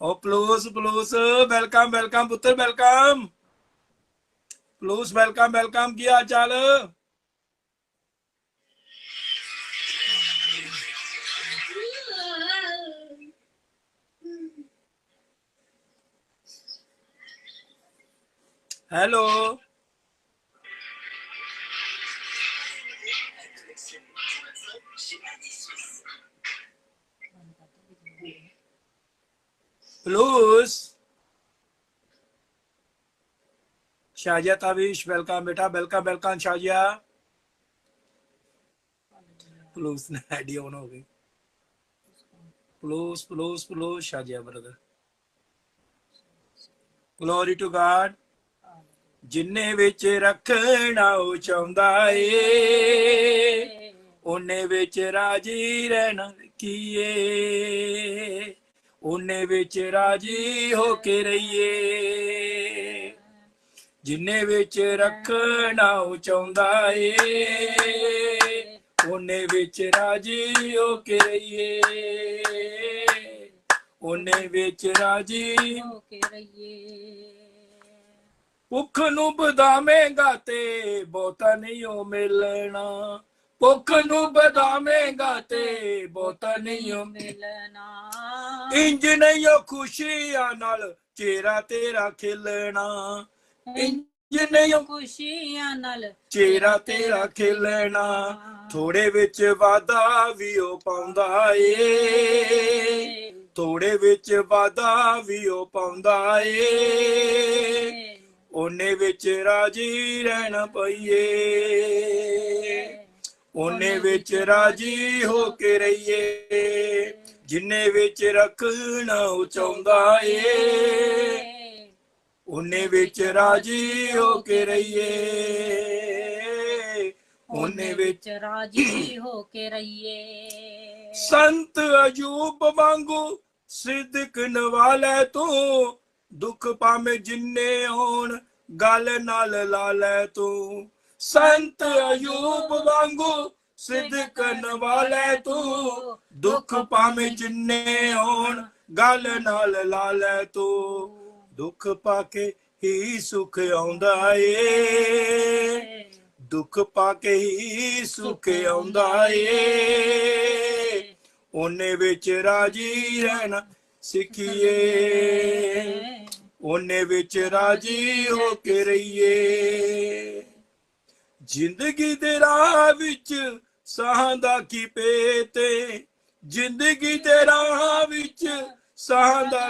ਓ ਪਲੂਸ ਪਲੂਸ welcome welcome ਪੁੱਤਰ ਵੈਲਕਮ। ਪਲੂਸ ਵੈਲਕਮ ਵੈਲਕਮ ਕੀ ਹਾਲ ਚਾਲ? ਹੈਲੋ। ਪਲੂਸ ਸ਼ਾਜਾ ਤਾਵੀਸ਼ ਵੈਲਕਮ ਬੇਟਾ ਵੈਲਕਮ ਵੈਲਕਮ ਸ਼ਾਜਾ ਪਲੂਸ ਨੇ ਆਈਡੀ ਆਨ ਹੋ ਗਈ ਪਲੂਸ ਪਲੂਸ ਪਲੂਸ ਸ਼ਾਜਾ ਬ੍ਰਦਰ ਗਲੋਰੀ ਜਿੰਨੇ ਵਿੱਚ ਰੱਖਣਾ ਉਹ ਚਾਹੁੰਦਾ ਏ ਉਹਨੇ ਵਿੱਚ ਰਾਜੀ ਰਹਿਣਾ ਕੀਏ ਉਹਨੇ ਵਿੱਚ ਰਾਜੀ ਹੋ ਕੇ ਰਹੀਏ। ਜਿੰਨੇ ਵਿੱਚ ਰੱਖਣਾ ਉਹ ਚਾਹੁੰਦਾ ਏ ਉਹਨੇ ਵਿੱਚ ਰਾਜੀ ਹੋ ਕੇ ਰਹੀਏ। ਉਹਨੇ ਵਿੱਚ ਰਾਜੀ ਹੋ ਕੇ ਰਹੀਏ। ਭੁੱਖ ਨੂੰ ਬਦਾਵੇਂਗਾ ਤੇ ਬਹੁਤਾ ਨਹੀਂ ਉਹ ਮਿਲਣਾ। ਭੁੱਖ ਨੂੰ ਬਦਾਵੇਂਗਾ ਤੇ ਬਹੁਤਾ ਨਹੀਂ ਉਹ ਮਿਲਣਾ। ਇੰਜ ਨਹੀਂ ਉਹ ਖੁਸ਼ੀਆਂ ਨਾਲ ਚਿਹਰਾ ਤੇਰਾ ਖਿਲਣਾ। ਇੰਜ ਨਹੀਂ ਉਹ ਖੁਸ਼ੀਆਂ ਨਾਲ ਚਿਹਰਾ ਤੇਰਾ ਖਿਲਣਾ। ਥੋੜੇ ਵਿੱਚ ਵਾਦਾ ਵੀ ਉਹ ਪਾਉਂਦਾ ਏ। ਥੋੜੇ ਵਿੱਚ ਵਾਦਾ ਵੀ ਉਹ ਪਾਉਂਦਾ ਏ। ਉਹਨੇ ਵਿੱਚ ਰਾਜੀ ਰਹਿਣਾ ਪਈਏ। ਉਹਨੇ ਵਿੱਚ ਰਾਜੀ ਹੋ ਕੇ ਰਹੀਏ ਜਿੰਨੇ ਵਿੱਚ ਰੱਖਣਾ ਚਾਹੁੰਦਾ ਏ। ਉਹਨੇ ਵਿੱਚ ਰਾਜੀ ਹੋ ਕੇ ਰਹੀਏ ਉਹਨੇ ਵਿੱਚ ਰਾਜੀ ਹੋ ਕੇ ਰਹੀਏ। ਸੰਤ ਅਜੂਬ ਵਾਂਗੂ ਸਿੱਧਕ ਨਵਾਲੇ ਤੂੰ ਦੁੱਖ ਪਾਵੇਂ ਜਿੰਨੇ ਹੋਣ ਗੱਲ ਨਾਲ ਲਾ ਲੈ ਤੂੰ। ਸੰਤ ਅਯੂਬ ਵਾਂਗੂ ਸਿੱਧਕ ਨਵਾਲੇ ਤੂੰ। ਦੁੱਖ ਪਾਵੇਂ ਜਿੰਨੇ ਹੋਣ ਗੱਲ ਨਾਲ ਲਾ ਲੈ ਤੂੰ। ਦੁੱਖ ਪਾ ਕੇ ਹੀ ਸੁਖ ਆਉਂਦਾ ਏ। ਦੁੱਖ ਪਾ ਕੇ ਹੀ ਸੁਖ ਆਉਂਦਾ ਏ। ਉਹਨੇ ਵਿੱਚ ਰਾਜੀ ਰਹਿਣਾ ਸਿੱਖੀਏ ਉਹਨੇ ਵਿੱਚ ਰਾਜੀ ਹੋ ਕੇ ਰਹੀਏ। ਜ਼ਿੰਦਗੀ ਦੇ ਰਾਹ ਵਿੱਚ ਸਾਹਾਂ ਦਾ ਕੀ ਪੇਤੇ ਜ਼ਿੰਦਗੀ ਦੇ ਰਾਹ ਵਿੱਚ ਸਾਹਾਂ ਦਾ